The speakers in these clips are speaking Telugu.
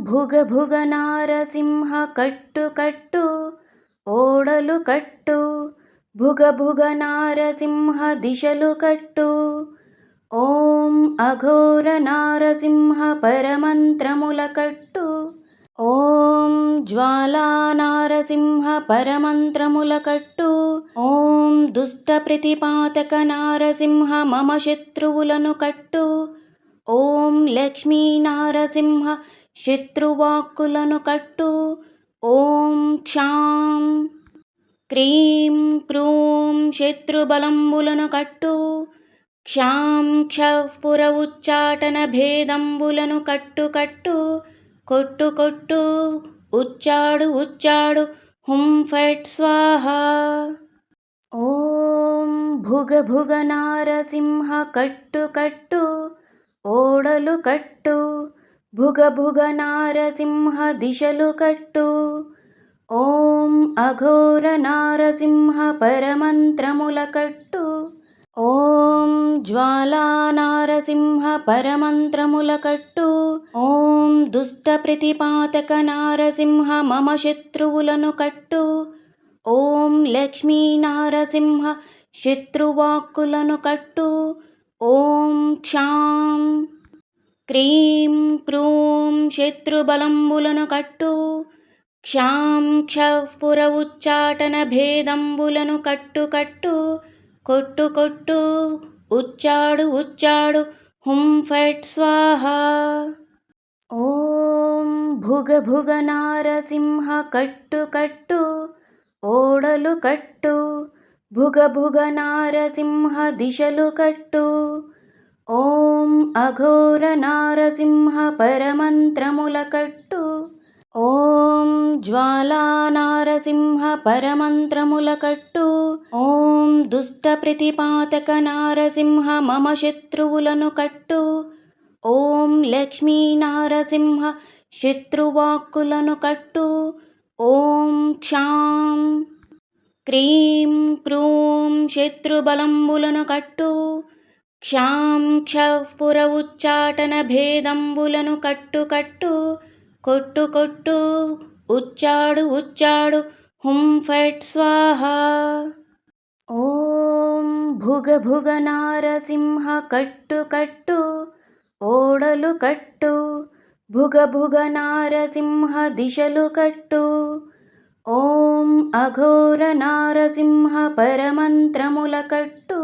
భుగ భుగ నారసింహ కట్టు కట్టు ఓడలు కట్టు భుగ భుగ నారసింహ దిశలు కట్టు. ఓం అఘోర నారసింహ పరమంత్రముల కట్టు. ఓం జ్వాలా నారసింహ పరమంత్రముల కట్టు. ఓం దుష్ట ప్రతిపాతక నారసింహ మమ శత్రువులను కట్టు. ఓం లక్ష్మీ నారసింహ శత్రువాక్కులను కట్టు. ఓం క్షాం. క్రీం క్రూం శత్రుబలంబులను కట్టు. క్షాం క్షపుర ఉచ్చాటన భేదంబులను కట్టు కట్టు. కొట్టు కొట్టు. ఉచ్చాడు ఉచ్చాడు. హుం ఫట్ స్వాహ. ఓం భుగ భుగ నారసింహ కట్టు కట్టు. ఓడలు కట్టు. భుగ భుగ నారసింహ దిశలు కట్టు. ఓం అఘోర నారసింహ పరమంత్రముల కట్టు. ఓం జ్వాలా నారసింహ పరమంత్రముల కట్టు. ఓం దుష్ట ప్రతిపాతక నారసింహ మమ శత్రువులను కట్టు. ఓం లక్ష్మీ నారసింహ శత్రువాక్కులను కట్టు. ఓం క్షాం క్రీం క్రూం శత్రుబలంబులను కట్టు క్షాం క్షపుర ఉచ్చాటన భేదంబులను కట్టు కట్టు కొట్టు కొట్టు ఉచ్చాడు ఉచ్చాడు హుం ఫట్ స్వాహ. ఓం భుగ భుగ నారసింహ కట్టు కట్టు ఓడలు కట్టు భుగ భుగ నారసింహ దిశలు కట్టు ఓం అఘోర నారసింహ పరమంత్రములకట్టు. ఓం జ్వాలా నారసింహ పరమంత్రములకట్టు. ఓం దుష్ట ప్రతిపాతక నారసింహ మమ శత్రువులను కట్టు. ఓం లక్ష్మీ నారసింహ శత్రువాక్కులను కట్టు. ఓం క్షాం క్రీం క్రూం శత్రుబలంబులను కట్టు. క్షాం క్షపుర ఉచ్చాటన భేదంబులను కట్టుకట్టు కొట్టు కొట్టు ఉచ్చాడు ఉచ్చాడు హుం ఫట్ స్వాహ. ఓం భుగ భుగ నారసింహ కట్టు కట్టు ఓడలు కట్టు భుగ భుగ నారసింహ దిశలు కట్టు. ఓం అఘోర నారసింహ పరమంత్రముల కట్టు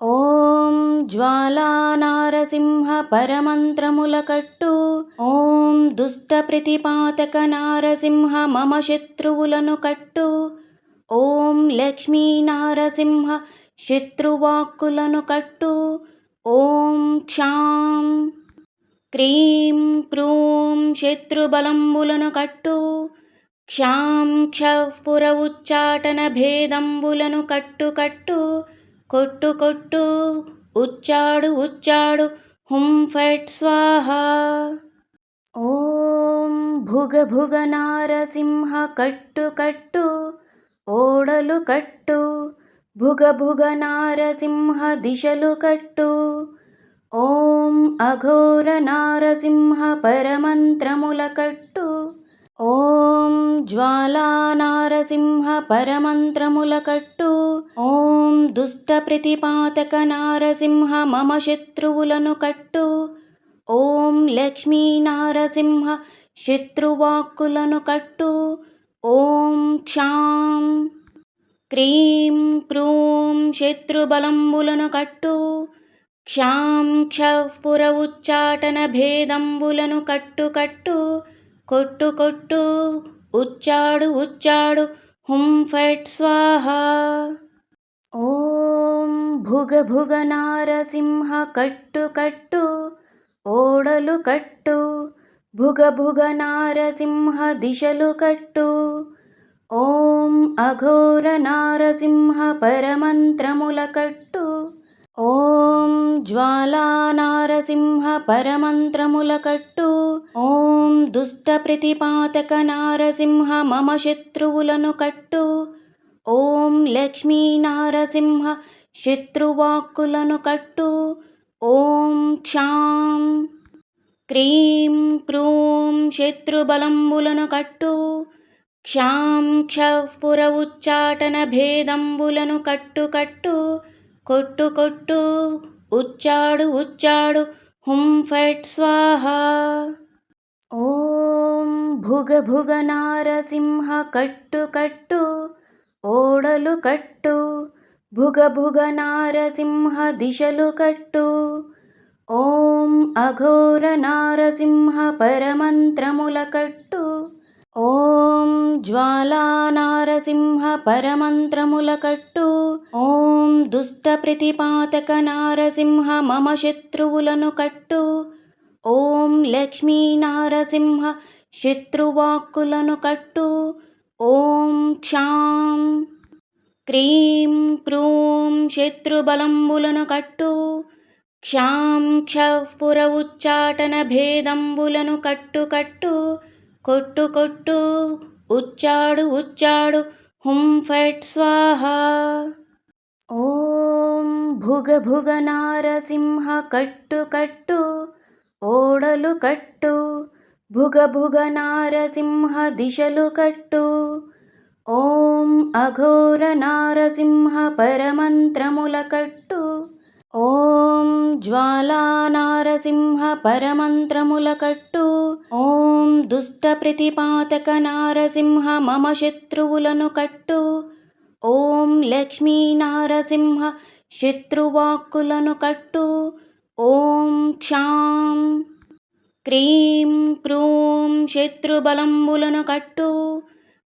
ఓం జ్వాలా నారసింహ పరమంత్రముల కట్టు ఓం దుష్ట ప్రతిపాతక నారసింహ మమ శత్రువులను కట్టు. ఓం లక్ష్మీ నారసింహ శత్రువాక్కులను కట్టు. ఓం క్షాం క్రీం క్రూం శత్రుబలంబులను కట్టు. క్షాం క్షపుర ఉచ్చాటన భేదంబులను కట్టు కట్టు. కొట్టు కొట్టు ఉచ్చాడు ఉచ్చాడు హుం ఫట్ స్వాహ. ఓం భుగ భుగ నారసింహ కట్టు కట్టు ఓడలు కట్టు భుగ భుగ నారసింహ దిశలు కట్టు. ఓం అఘోర నారసింహ పరమంత్రముల కట్టు ఓం జ్వాలా నారసింహ పరమంత్రముల కట్టు ఓం దుష్ట ప్రతిపాతక నారసింహ మమ శత్రువులను కట్టు. ఓం లక్ష్మీ నారసింహ శత్రువాక్కులను కట్టు. ఓం క్షాం క్రీం క్రూం శత్రుబలంబులను కట్టు. క్షాం క్షపుర ఉచ్చాటన భేదంబులను కట్టు కట్టు కొట్టు కొట్టు ఉచ్చాడు ఉచ్చాడు హుం ఫట్ స్వాహ. ఓం భుగ భుగ నారసింహ కట్టు కట్టు ఓడలు కట్టు భుగ భుగ నారసింహ దిశలు కట్టు. ఓం అఘోర నారసింహ పరమంత్రముల కట్టు ఓం జ్వాలా నారసింహ పరమంత్రముల కట్టు ఓం దుష్ట ప్రతిపాతక నారసింహ మమ శత్రువులను కట్టు. ఓం లక్ష్మీ నారసింహ శత్రువాక్కులను కట్టు. ఓం క్షాం క్రీం క్రూం శత్రుబలంబులను కట్టు. క్షాం క్ష పుర ఉచ్చాటన భేదంబులను కట్టు కట్టు కొట్టు కొట్టు ఉచ్చాడు ఉచ్చాడు హుం ఫట్ స్వాహ. ఓం భుగ భుగ నారసింహ కట్టు కట్టు ఓడలు కట్టు భుగ భుగ నారసింహ దిశలు కట్టు. ఓం అఘోర నారసింహ పరమంత్రముల కట్టు. ఓం జ్వాలానారసింహ పరమంత్రముల కట్టు. ఓం దుష్ట ప్రతిపాతక నారసింహ మమ శత్రువులను కట్టు. ఓం లక్ష్మీ నారసింహ శత్రువాక్కులను కట్టు. ఓం క్షాం క్రీం క్రూం శత్రుబలంబులను కట్టు. క్షాం క్షః పుర ఉచ్చాటన భేదంబులను కట్టు కట్టు. కొట్టు కొట్టు ఉచ్చాడు ఉచ్చాడు హుం ఫట్ స్వాహ. ఓం భుగ భుగ నారసింహ కట్టు కట్టు ఓడలు కట్టు భుగ భుగ నారసింహ దిశలు కట్టు. ఓం అఘోర నారసింహ పరమంత్రముల కట్టు. ఓం జ్వాలా నారసింహ పరమంత్రముల కట్టు ఓం దుష్ట ప్రతిపాతక నారసింహ మమ శత్రువులను కట్టు ఓం లక్ష్మీ నారసింహ శత్రువాక్కులను కట్టు ఓం క్షాం క్రీం క్రూం శత్రుబలంబులను కట్టు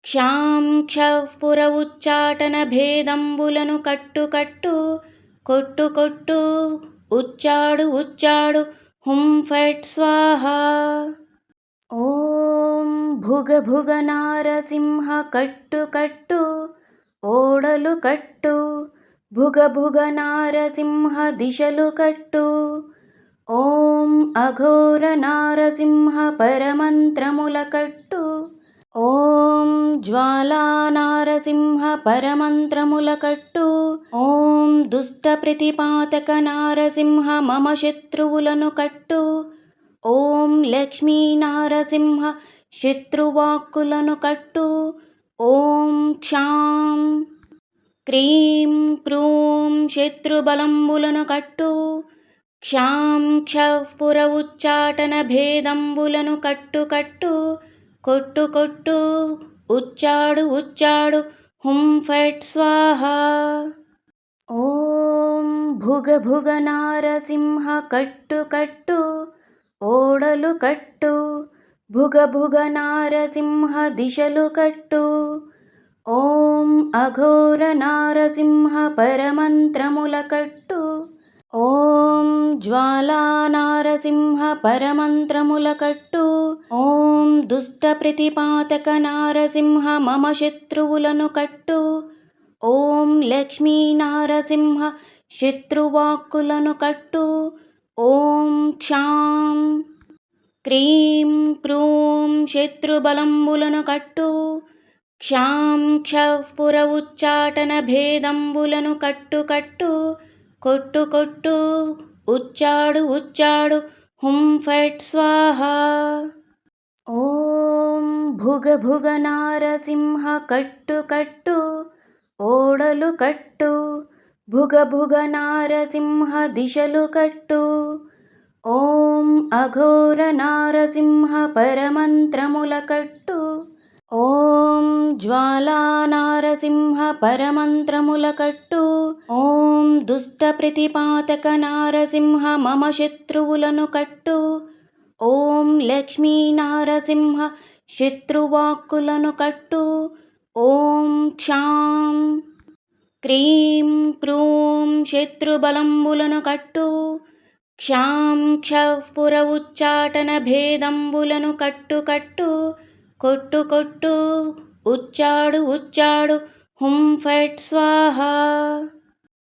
క్షాం క్ష పుర ఉచ్చాటన భేదంబులను కట్టు కట్టు కొట్టు కొట్టు ఉచ్చాడు ఉచ్చాడు హుం ఫట్ స్వాహ. ఓం భుగ భుగ నారసింహ కట్టు కట్టు ఓడలు కట్టు భుగ భుగ నారసింహ దిశలు కట్టు. ఓం అఘోర నారసింహ పరమంత్రముల కట్టు ఓం జ్వాలా నారసింహ పరమంత్రముల కట్టు ఓం దుష్ట ప్రతిపాతక నారసింహ మమ శత్రువులను కట్టు. ఓం లక్ష్మీ నారసింహ శత్రువాక్కులను కట్టు. ఓం క్షాం క్రీం క్రూం శత్రుబలంబులను కట్టు. క్షాం క్షపుర ఉచ్చాటన భేదంబులను కట్టు కట్టు. కొట్టు కొట్టు ఉచ్చాడు ఉచ్చాడు హుం ఫట్ స్వాహ. ఓం భుగ భుగ నారసింహ కట్టు కట్టు ఓడలు కట్టు భుగ భుగ నారసింహ దిశలు కట్టు. ఓం అఘోర నారసింహ పరమంత్రముల కట్టు ఓం జ్వాలా నారసింహ పరమంత్రముల కట్టు ఓం దుష్ట ప్రతిపాతక నారసింహ మమ శత్రువులను కట్టు. ఓం లక్ష్మీ నారసింహ శత్రువాక్కులను కట్టు. ఓం క్షాం క్రీం క్రూం శత్రుబలంబులను కట్టు. క్షాం క్షపుర ఉచ్చాటన భేదంబులను కట్టు కట్టు కొట్టు కొట్టు ఉచ్చాడు ఉచ్చాడు హుం ఫట్ స్వాహ. ఓం భుగ భుగ నారసింహ కట్టు కట్టు ఓడలు కట్టు భుగ భుగ నారసింహ దిశలు కట్టు. ఓం అఘోర నారసింహ పరమంత్రముల కట్టు ఓం జ్వాలా నారసింహ పరమంత్రముల కట్టు ఓం దుష్ట ప్రతిపాతక నారసింహ మమ శత్రువులను కట్టు. ఓం లక్ష్మీ నారసింహ శత్రువాక్కులను కట్టు. ఓం క్షాం క్రీం క్రూం శత్రుబలంబులను కట్టు. క్షాం క్షపుర ఉచ్చాటన భేదంబులను కట్టు కట్టు కొట్టు కొట్టు ఉచ్చాడు ఉచ్చాడు హుం ఫట్ స్వాహ.